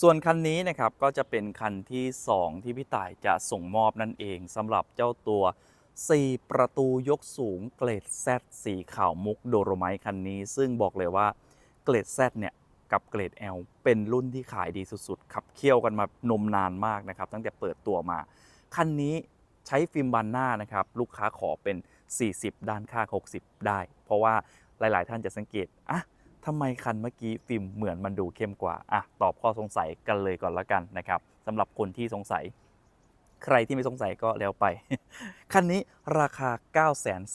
ส่วนคันนี้นะครับก็จะเป็นคันที่ 2 ที่พี่ต่ายจะส่งมอบนั่นเองสำหรับเจ้าตัว 4 ประตูยกสูงเกรด Z สีขาวมุกโดโรไมต์คันนี้ ซึ่งบอกเลยว่าเกรด Z เนี่ยกับเกรด L เป็นรุ่นที่ขายดีสุดๆ ขับเคี่ยวกันมานมนานมากนะครับ ตั้งแต่เปิดตัวมา คันนี้ใช้ฟิล์มบานหน้านะครับ ลูกค้าขอเป็น 40 ด้านข้าง60 ได้ เพราะว่าหลายๆ ท่านจะสังเกตอะ ทำไมคันเมื่อกี้ฟิล์มเหมือนมันดูเข้มกว่าอะตอบข้อสงสัยกันเลยก่อนละกันนะครับสำหรับคนที่สงสัย ใครที่ไม่สงสัยก็แล้วไป คันนี้ราคา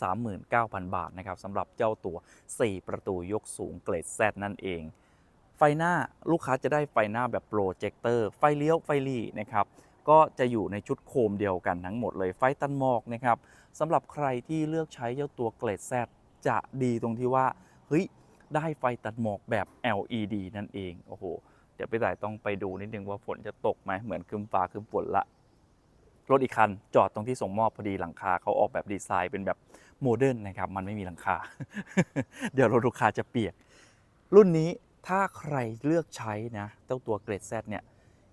939,000 บาทนะครับสำหรับเจ้าตัว 4 ประตูยกสูงเกรด Z นั่นเอง ไฟหน้าลูกค้าจะได้ไฟหน้าแบบโปรเจคเตอร์ไฟเลี้ยวไฟลีนะครับก็จะอยู่ในชุดโคมเดียวกันทั้งหมดเลยไฟตันหมอกนะครับสำหรับใครที่เลือกใช้เจ้าตัวเกรด Z จะดีตรงที่ว่าเฮ้ย ได้ไฟตัดหมอกแบบ LED นั่นเอง โอ้โห เดี๋ยวไปต่ายต้องไปดูนิดนึงว่าฝนจะตกไหมเหมือนคึมฟ้าคึมฝนละ รถอีกคันจอดตรงที่ส่งมอบพอดีหลังคาเขาออกแบบดีไซน์เป็นแบบโมเดิร์นนะครับ มันไม่มีหลังคา เดี๋ยวรถลูกค้าจะเปียก รุ่นนี้ถ้าใครเลือกใช้นะเจ้าตัวเกรด Z เนี่ย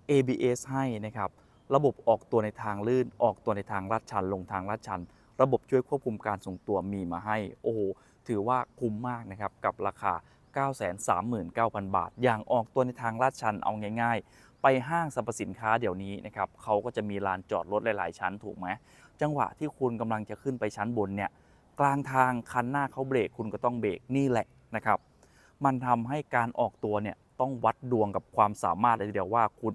ABS ให้นะครับ ระบบออกตัวในทางลื่น ออกตัวในทางลาดชัน ลงทางลาดชัน ระบบช่วยควบคุมการทรงตัวมีมาให้ โอ้โห ถือว่าคุ้มมากนะครับกับราคา 939,000 บาท อย่างออกตัวในทางลาดชันเอาง่าย ๆ ไปห้างสรรพสินค้าเดี๋ยวนี้นะครับเขาก็จะมีลานจอดรถหลาย ๆ ชั้นถูกไหมจังหวะที่คุณกำลังจะขึ้นไปชั้นบนเนี่ยกลางทางคันหน้าเขาเบรกคุณก็ต้องเบรกนี่แหละนะครับมันทำให้การออกตัวเนี่ยต้องวัดดวงกับความสามารถเลยทีเดียวว่าคุณ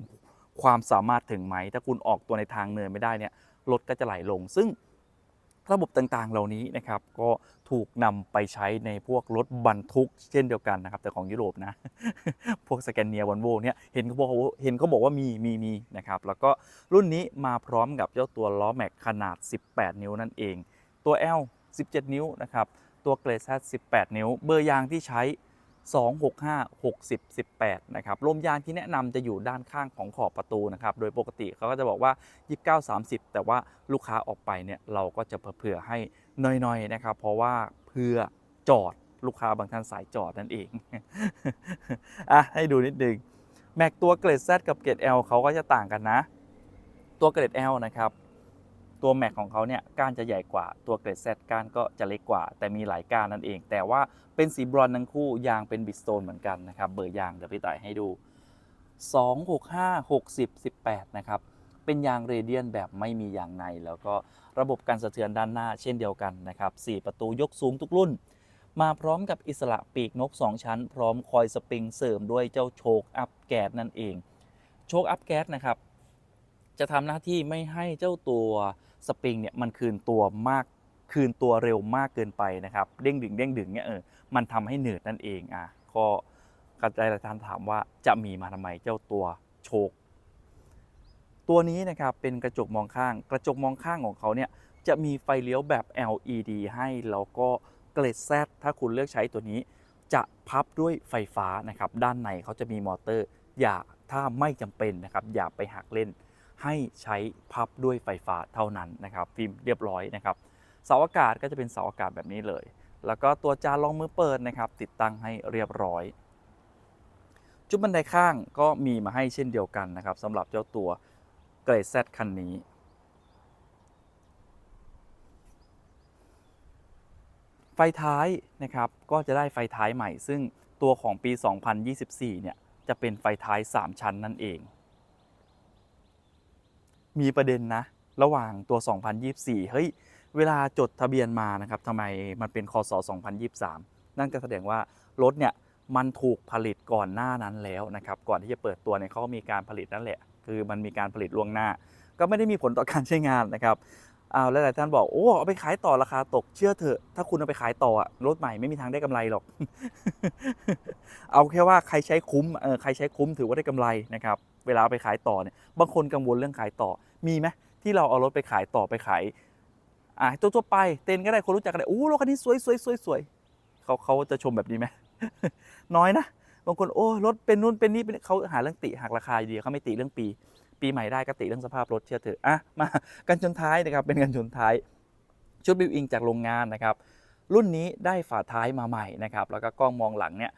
ความสามารถถึงไหม ถ้าคุณออกตัวในทางเนินไม่ได้เนี่ยรถก็จะไหลลง ซึ่ง ระบบต่างๆ เหล่านี้นะครับก็ถูกนำไปใช้ในพวกรถบรรทุกเช่นเดียวกันนะครับ แต่ของยุโรปนะ พวกสแกนเนียวันโวเนี่ยเห็นเขาบอกว่าเห็นเขาบอกว่ามีมีมีนะครับ แล้วก็รุ่นนี้มาพร้อมกับเจ้าตัวล้อแม็กขนาด 18 นิ้วนั่นเอง ตัว L 17 นิ้วนะครับ ตัวเกรด Z 18 นิ้ว เบอร์ยางที่ใช้ 265 60 18นะครับลมยางที่แนะนำจะอยู่ด้านข้างของขอบประตูนะครับโดยปกติเขาก็จะบอกว่า 29 30 แต่ว่าลูกค้าออกไปเนี่ยเราก็จะเผื่อให้น้อยๆนะครับเพราะว่าเพื่อจอดลูกค้าบางท่านสายจอดนั่นเองอะให้ดูนิดนึงแม็กตัวเกรด Z กับเกรด L เขาก็จะต่างกันนะ ตัวเกรด L นะครับ ตัวแม็กของเขาเนี่ยก้านจะใหญ่กว่าตัวเกรด Z ก้านก็จะเล็กกว่า แต่มีหลายก้านนั่นเอง แต่ว่าเป็นสีบรอนซ์ทั้งคู่ยางเป็นบิสโตนเหมือนกันนะครับเบอร์ยางเดี๋ยวพี่ต่ายให้ดู 265 60 18 นะครับเป็นยางเรเดียนแบบไม่มียางใน แล้วก็ระบบการสะเทือนด้านหน้าเช่นเดียวกันนะครับ 4 ประตูยกสูงทุกรุ่น มาพร้อมกับอิสระปีกนก 2 ชั้น พร้อมคอยสปริงเสริมด้วยเจ้าโชคอัพแก๊สนั่นเอง โชคอัพแก๊สนะครับ จะทำหน้าที่ไม่ให้เจ้าตัว สปริงเนี่ยมันคืนตัวมากคืนตัวเร็วมากเกินไปนะครับเด้งดึงเด้งดึงเนี่ยเออมันทำให้เหนืดนั่นเองอะก็กระจายท่านถามว่าจะมีมาทำไมเจ้าตัวโชคตัวนี้นะครับเป็นกระจกมองข้าง กระจกมองข้างของเขาเนี่ยจะมีไฟเลี้ยวแบบ LED ให้แล้วก็เกรดแซถ้าคุณเลือกใช้ตัวนี้ จะพับด้วยไฟฟ้านะครับด้านในเขาจะมีมอเตอร์ อย่าถ้าไม่จำเป็นนะครับอย่าไปหักเล่น ให้ใช้พับด้วยไฟฟ้าเท่านั้นนะครับฟิล์มเรียบร้อยนะครับเสาอากาศก็จะเป็นเสาอากาศแบบนี้เลย แล้วก็ตัวจานรองมือเปิดนะครับ ติดตั้งให้เรียบร้อย จุดบันไดข้างก็มีมาให้เช่นเดียวกันนะครับสำหรับเจ้าตัวเกรดแซคันนี้ไฟท้ายนะครับก็จะได้ไฟท้ายใหม่ ซึ่งตัวของปี 2024 เนี่ยจะเป็นไฟท้าย 3 ชั้นนั่นเอง มีประเด็นนะ ระหว่างตัว 2024 เฮ้ย เวลาจดทะเบียนมานะครับทำไมมันเป็นคศ2023 นั่นก็แสดงว่ารถเนี่ยมันถูกผลิตก่อนหน้านั้นแล้วนะครับ ก่อนที่จะเปิดตัวเนี่ยเขาก็มีการผลิตนั่นแหละ คือมันมีการผลิตล่วงหน้า ก็ไม่ได้มีผลต่อการใช้งานนะครับ อ้าวหลายๆท่านบอกโอ้เอาไปขายต่อราคาตกเชื่อเถอะ ถ้าคุณเอาไปขายต่ออะรถใหม่ไม่มีทางได้กำไรหรอก เอาแค่ว่าใครใช้คุ้มเออใครใช้คุ้มถือว่าได้กำไรนะครับเวลาเอาไปขายต่อเนี่ยบางคนกังวลเรื่องขายต่อมีไหมที่เราเอารถไปขายต่อไปขายอ่าทั่วๆไปเต้นก็ได้คนรู้จักกันได้โอ้รถคันนี้สวยสวยสวยสวยเขาเขาจะชมแบบนี้ไหมน้อยนะบางคนโอ้รถเป็นนู่นเป็นนี่เป็นเขาหาเรื่องติหักราคาอยู่ดีเขาไม่ติเรื่องปี ปีใหม่ได้ก็ติเรื่องสภาพรถเชื่อเถอะอะมากันชนท้ายนะครับเป็นกันชนท้ายชุดบิวอิงจากโรงงานนะครับรุ่นนี้ได้ฝาท้ายมาใหม่นะครับแล้วก็กล้องมองหลังเนี่ย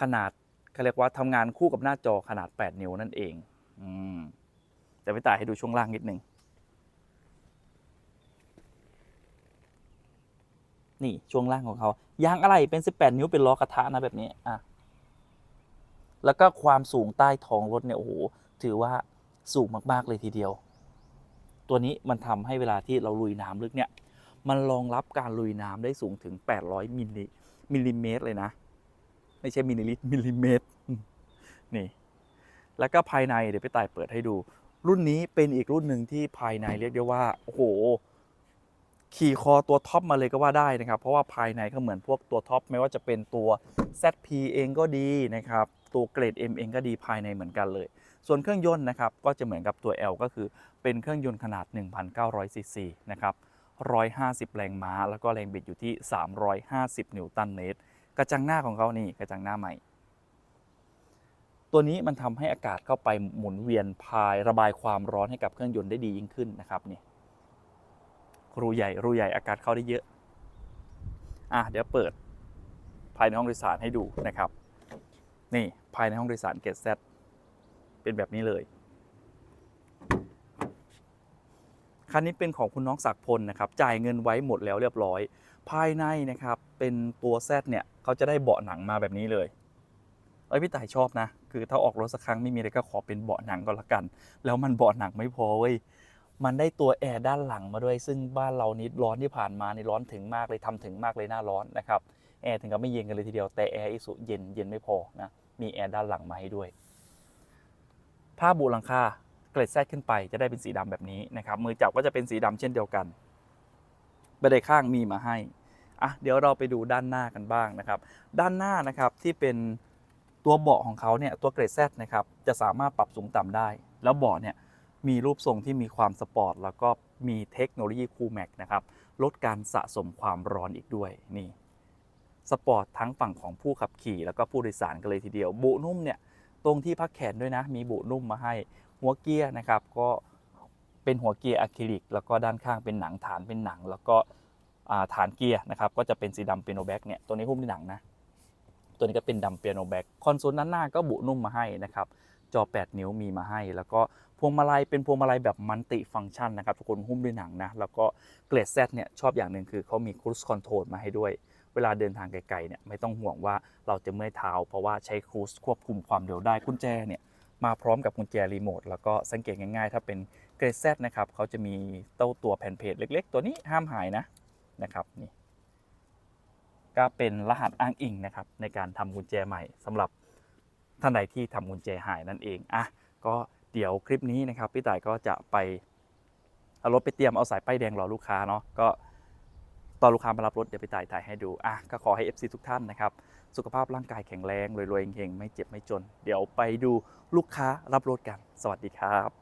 ขนาดเขาเรียกว่าทำงานคู่กับหน้าจอขนาด 8 นิ้วนั่นเองอืมแต่ต่ายให้ดูช่วงล่างนิดนึงนี่ช่วงล่างของเขายางอะไรเป็น 18 นิ้วเป็นล้อกระทะนะแบบนี้อะแล้วก็ความสูงใต้ท้องรถเนี่ยโอ้โหถือว่า สูงมากๆเลยทีเดียว ตัวนี้มันทำให้เวลาที่เราลุยน้ำลึกเนี่ย มันรองรับการลุยน้ำได้สูงถึง 800มิลลิมิลลิเมตรเลยนะ ไม่ใช่มิลลิลิตรมิลลิเมตรนี่ แล้วก็ภายในเดี๋ยวไปต่ายเปิดให้ดู รุ่นนี้เป็นอีกรุ่นหนึ่งที่ภายในเรียกได้ว่าโอ้โหขี่คอตัวท็อปมาเลยก็ว่าได้นะครับ เพราะว่าภายในก็เหมือนพวกตัวท็อปไม่ว่าจะเป็นตัว ZP เองก็ดีนะครับ ตัวเกรด M เองก็ดีภายในเหมือนกันเลย ส่วนเครื่องยนต์นะครับก็จะเหมือนกับตัว L ก็คือเป็นเครื่องยนต์ขนาด 1,900ซีซีนะครับ150 แรงม้า แล้วก็แรงบิดอยู่ที่ 350 นิวตันเมตร กระจังหน้าของเขานี่กระจังหน้าใหม่ ตัวนี้มันทำให้อากาศเข้าไปหมุนเวียนพายระบายความร้อนให้กับเครื่องยนต์ได้ดียิ่งขึ้นนะครับนี่รูใหญ่รูใหญ่อากาศเข้าได้เยอะอะเดี๋ยวเปิดภายในห้องโดยสารให้ดูนะครับ นี่ภายในห้องโดยสารเกตแซ เป็นแบบนี้เลย คันนี้เป็นของคุณน้องศักพลนะครับ จ่ายเงินไว้หมดแล้วเรียบร้อย ภายในนะครับ เป็นตัวแซดเนี่ยเขาจะได้เบาะหนังมาแบบนี้เลยเอ้ยพี่ต่ายชอบนะ คือถ้าออกรถสักครั้งไม่มีอะไรก็ขอเป็นเบาะหนังก็แล้วกัน แล้วมันเบาะหนังไม่พอเว้ยมันได้ตัวแอร์ด้านหลังมาด้วย ซึ่งบ้านเรานี้ร้อนที่ผ่านมานี่ร้อนถึงมากเลยทำถึงมากเลยหน้าร้อนนะครับแอร์ถึงกับไม่เย็นกันเลยทีเดียวแต่แอร์อิสุเย็นเย็นไม่พอนะมีแอร์ด้านหลังมาให้ด้วย ผ้าบุหลังคาเกล็ดแซดขึ้นไปจะได้เป็นสีดำแบบนี้นะครับ มือจับก็จะเป็นสีดำเช่นเดียวกันบันไดข้างมีมาให้อะเดี๋ยวเราไปดูด้านหน้ากันบ้างนะครับ ด้านหน้านะครับที่เป็นตัวเบาะของเขาเนี่ยตัวเกรดแซดนะครับจะสามารถปรับสูงต่ำได้ แล้วเบาะเนี่ยมีรูปทรงที่มีความสปอร์ตแล้วก็มีเทคโนโลยีคูลแม็กนะครับลดการสะสมความร้อนอีกด้วยนี่สปอร์ตทั้งฝั่งของผู้ขับขี่แล้วก็ผู้โดยสารกันเลยทีเดียวบุนุ่มเนี่ย ตรงที่พักแขนด้วยนะ มีบุนุ่มมาให้ หัวเกียร์นะครับ ก็เป็นหัวเกียร์อะคริลิก แล้วก็ด้านข้างเป็นหนังฐานเป็นหนัง แล้วก็ฐานเกียร์นะครับ ก็จะเป็นสีดำเปียโนแบ็กเนี่ย ตัวนี้หุ้มด้วยหนังนะ ตัวนี้ก็เป็นดำเปียโนแบ็กคอนโซลด้านหน้าก็บุนุ่มมาให้นะครับ จอ 8 นิ้วมีมาให้ แล้วก็พวงมาลัยเป็นพวงมาลัยแบบมัลติฟังก์ชันนะครับ ทุกคนหุ้มด้วยหนังนะ แล้วก็เกรดแซเนี่ยชอบอย่างหนึ่งคือเขามีครู i คอนโทรลมาให้ด้วย เวลาเดินทางไกลๆเนี่ยไม่ต้องห่วงว่าเราจะเมื่อยเท้า เพราะว่าใช้ครู i ควบคุมความเร็วได้กุญแจเนี่ยมาพร้อมกับกุญแจรีโมทแล้วก็สังเกตง่ายๆ ถ้าเป็นเกรดแซนะครับเขาจะมีเต้าตัวแผ่นเพจเล็ก ๆ ตัวนี้ห้ามหายนะนะครับนี่ก็เป็นรหัสอ้างอิงนะครับในการทำกุญแจใหม่สำหรับท่านใดที่ทำกุญแจหายนั่นเองอะก็เดี๋ยวคลิปนี้นะครับพี่ต่ายก็จะไปเอารถไปเตรียมเอาสายป้ายแดงรอลูกค้าเนาะก็ ตอนลูกค้ามารับรถเดี๋ยวไปถ่ายถ่ายให้ดูอะก็ขอให้ FC ทุกท่านนะครับ สุขภาพร่างกายแข็งแรงรวยๆเฮงๆไม่เจ็บไม่จน เดี๋ยวไปดูลูกค้ารับรถกัน สวัสดีครับ